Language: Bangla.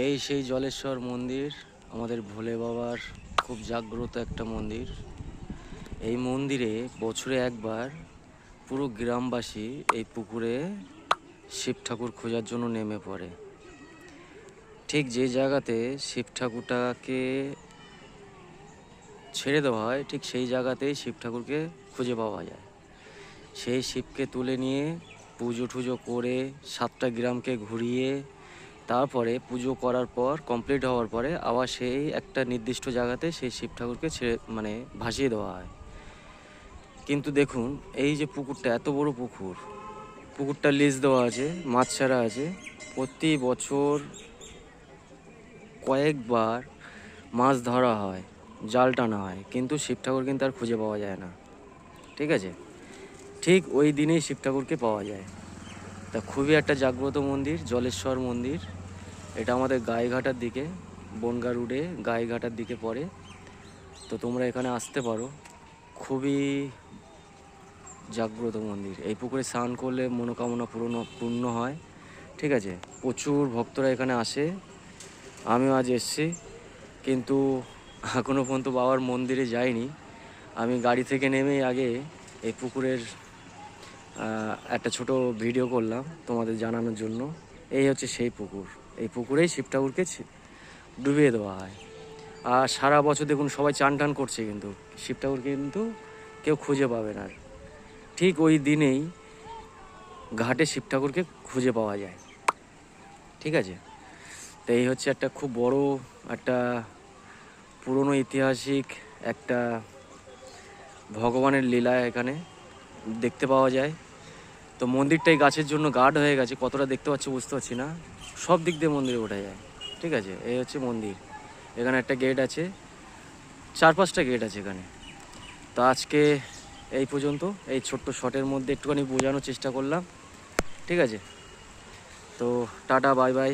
এই সেই জলেশ্বর মন্দির, আমাদের ভোলে বাবার খুব জাগ্রত একটা মন্দির। এই মন্দিরে বছরে একবার পুরো গ্রামবাসী এই পুকুরে শিব ঠাকুর খোঁজার জন্য নেমে পড়ে। ঠিক যে জায়গাতে শিব ঠাকুরটাকে ছেড়ে দেওয়া হয়, ঠিক সেই জায়গাতেই শিব ঠাকুরকে খুঁজে পাওয়া যায়। সেই শিবকে তুলে নিয়ে পুজো টুজো করে সাতটা গ্রামকে ঘুরিয়ে তারপরে পুজো করার পর কমপ্লিট হওয়ার পরে আবার সেই একটা নির্দিষ্ট জায়গাতে সেই শিব ঠাকুরকে ছেড়ে মানে ভাসিয়ে দেওয়া হয়। কিন্তু দেখুন, এই যে পুকুরটা, এত বড় পুকুর। পুকুরটা লিজ দেওয়া আছে মাছ ছাড়া আছে। প্রতি বছর কয়েকবার মাছ ধরা হয়, জাল টানা হয়, কিন্তু শিব ঠাকুর কিন্তু আর খুঁজে পাওয়া যায় না। ঠিক আছে? ঠিক ওই দিনেই শিব ঠাকুরকে পাওয়া যায়। তা খুবই একটা জাগ্রত মন্দির, জলেশ্বর মন্দির। এটা আমাদের গায়েঘাটার দিকে, বনগা রুডে গায়েঘাটার দিকে পড়ে। তো তোমরা এখানে আসতে পারো। খুবই জাগ্রত মন্দির। এই পুকুরে স্নান করলে মনোকামনা পূর্ণ পূর্ণ হয়। ঠিক আছে? প্রচুর ভক্তরা এখানে আসে। আমিও আজ এসেছি। কিন্তু এখনও পর্যন্ত বাবার মন্দিরে যাইনি। আমি গাড়ি থেকে নেমেই আগে এই পুকুরের একটা ছোট ভিডিও করলাম তোমাদের জানানোর জন্য। এই হচ্ছে সেই পুকুর। এই পুকুরেই শিব ঠাকুরকে ডুবিয়ে দেওয়া হয়। আর সারা বছর দেখুন সবাই চান টান করছে কিন্তু। শিব ঠাকুর কিন্তু কেউ খুঁজে পাবে না। ঠিক ওই দিনেই ঘাটে শিব ঠাকুরকে খুঁজে পাওয়া যায়। ঠিক আছে? তো এই হচ্ছে একটা খুব বড় একটা পুরনো ঐতিহাসিক একটা ভগবানের লীলা এখানে দেখতে পাওয়া যায়। তো মন্দিরটাই গাছের জন্য গার্ড হয়ে গেছে, কতটা দেখতে পাচ্ছি বুঝতে পারছি না। সব দিক দিয়ে মন্দিরে ওঠা যায়, ঠিক আছে? এই হচ্ছে মন্দির। এখানে একটা গেট আছে চার পাঁচটা গেট আছে এখানে। তো আজকে এই পর্যন্ত, এই ছোট্ট শটের মধ্যে একটুখানি বোঝানোর চেষ্টা করলাম, ঠিক আছে? তো টাটা বাই বাই